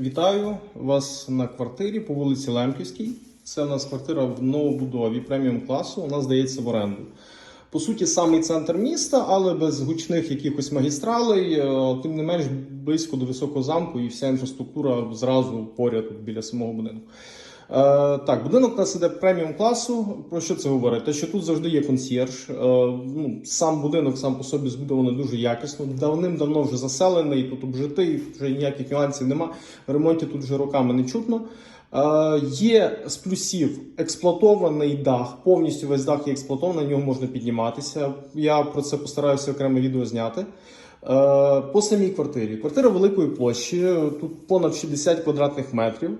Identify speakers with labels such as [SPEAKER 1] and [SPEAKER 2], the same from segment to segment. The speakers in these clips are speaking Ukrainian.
[SPEAKER 1] Вітаю вас на квартирі по вулиці Лемківській. Це у нас квартира в новобудові преміум класу. Нас здається в оренду. По суті, самий центр міста, але без гучних якихось магістралей, е, тим не менш близько до високого замку і вся інфраструктура зразу поряд біля самого будинку. Е, так, будинок у нас іде преміум класу. Про що це говорить? Те, що тут завжди є консьєрж. Е, ну, сам будинок сам по собі збудований дуже якісно. Давним-давно вже заселений, тут обжитий, вже ніяких нюансів нема. Ремонті тут вже роками не чутно. Е, є з плюсів експлуатований дах, повністю весь дах є експлуатований, на нього можна підніматися. Я про це постараюся окреме відео зняти. По самій квартирі. Квартира великої площі, тут понад 60 квадратних метрів.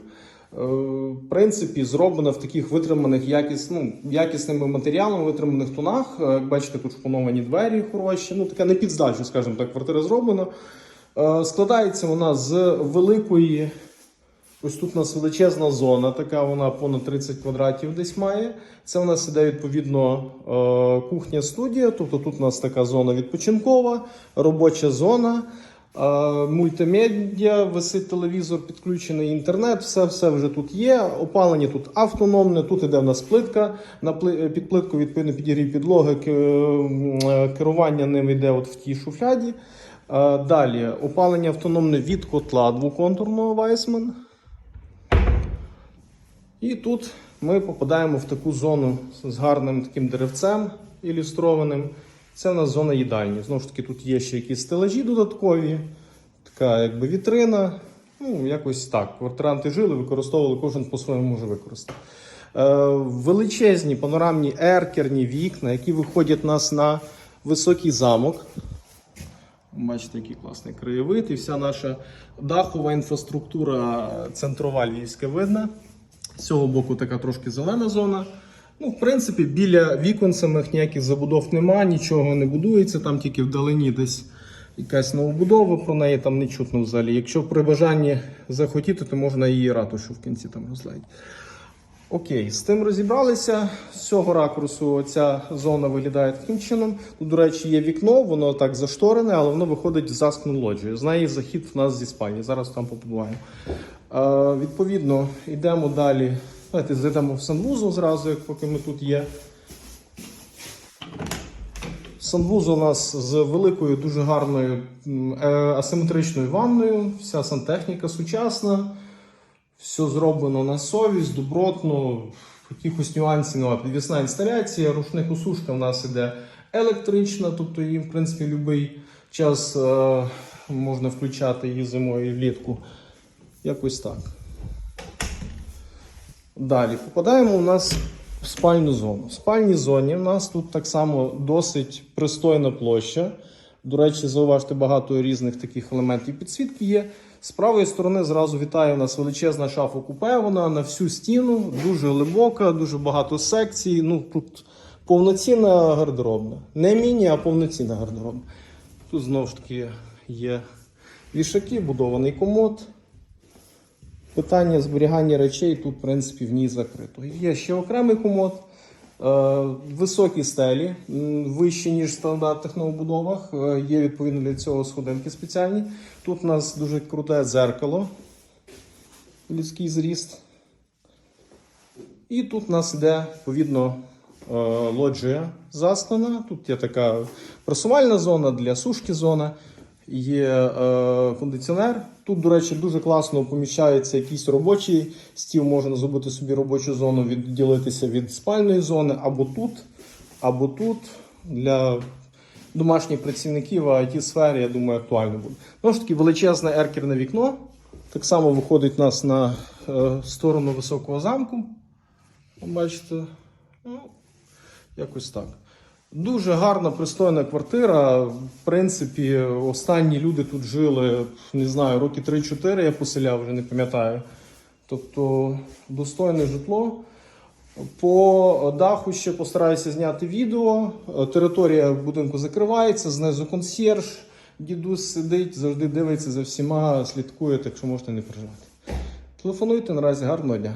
[SPEAKER 1] Е, В принципі, зроблена в таких витриманих якіс, ну, якісними матеріалами, витриманих тонах. Е, Як бачите, тут шпановані двері хороші. Ну, така не під здачу, скажімо так, квартира зроблена. Е, Складається вона з великої. Ось тут у нас величезна зона, така вона понад 30 квадратів десь має. Це у нас іде відповідно е, кухня студія. Тобто тут у нас така зона відпочинкова, робоча зона, мультимедіа, висить телевізор, підключений інтернет, все, все вже тут є. Опалення тут автономне, тут іде в нас плитка. На пли- під плитку відповідно підігрів підлоги, е, керування ним йде от в тій шуфляді. Е, Далі опалення автономне від котла двоконтурного Weissmann. І тут ми попадаємо в таку зону з гарним таким деревцем ілюстрованим. Це в нас зона їдальні. Знову ж таки, тут є ще якісь стелажі додаткові, така якби вітрина. Ну, якось так. Квартиранти жили, використовували, кожен по-своєму може використати. Е, величезні панорамні еркерні вікна, які виходять нас на високий замок. Бачите, який класний краєвид, і вся наша дахова інфраструктура центрова львівська видна. З цього боку така трошки зелена зона. Ну, в принципі, біля вікон самих ніяких забудов нема, нічого не будується, там тільки вдалині десь якась новобудова, про неї там не чутно взагалі. Якщо при бажанні захотіти, то можна її ратушу в кінці там розглядати. Окей, з тим розібралися. З цього ракурсу ця зона виглядає таким чином. Тут, до речі, є вікно, воно так зашторене, але воно виходить в заскну лоджію. З неї захід в нас зі спальні. Зараз там побуваємо. Е, відповідно, йдемо далі. Давайте зайдемо в санвузол зразу, як поки ми тут є. Санвузол у нас з великою, дуже гарною е, асиметричною ванною. Вся сантехніка сучасна. Все зроблено на совість, добротно, якихось нюансів немає. Підвісна інсталяція, рушник-усушка в нас іде електрична, тобто її, в принципі, будь-який час е, можна включати її зимою і влітку. Якось так. Далі попадаємо у нас в спальну зону. В спальній зоні у нас тут так само досить пристойна площа. До речі, зауважте багато різних таких елементів підсвітки є. З правої сторони зразу вітає у нас величезна шафа купе. Вона на всю стіну, дуже глибока, дуже багато секцій. Ну тут повноцінна гардеробна. Не міні, а повноцінна гардеробна. Тут знову ж таки є вішаки, будований комод. Питання зберігання речей тут, в принципі, в ній закрито. Є ще окремий комод, е, високі стелі, вищі, ніж в стандартних новобудовах. Е, Є відповідно для цього сходинки спеціальні. Тут у нас дуже круте дзеркало, людський зріст. І тут у нас йде, відповідно, е, лоджія заслана. Тут є така просувальна зона для сушки зона. Є е, кондиціонер. Тут, до речі, дуже класно поміщається якийсь робочий стіл. Можна зробити собі робочу зону, відділитися від спальної зони або тут, або тут. Для домашніх працівників в it сфері я думаю, актуально буде. Знову ж таки, величезне еркерне вікно. Так само виходить у нас на е, сторону високого замку. Бачите, ну, якось так. Дуже гарна, пристойна квартира. В принципі, останні люди тут жили, не знаю, роки 3-4 я поселяв, вже не пам'ятаю. Тобто достойне житло. По даху ще постараюся зняти відео. Територія будинку закривається, знизу консьєрж. Дідусь сидить, завжди дивиться за всіма, слідкує, так що можете не переживати. Телефонуйте наразі гарного дня.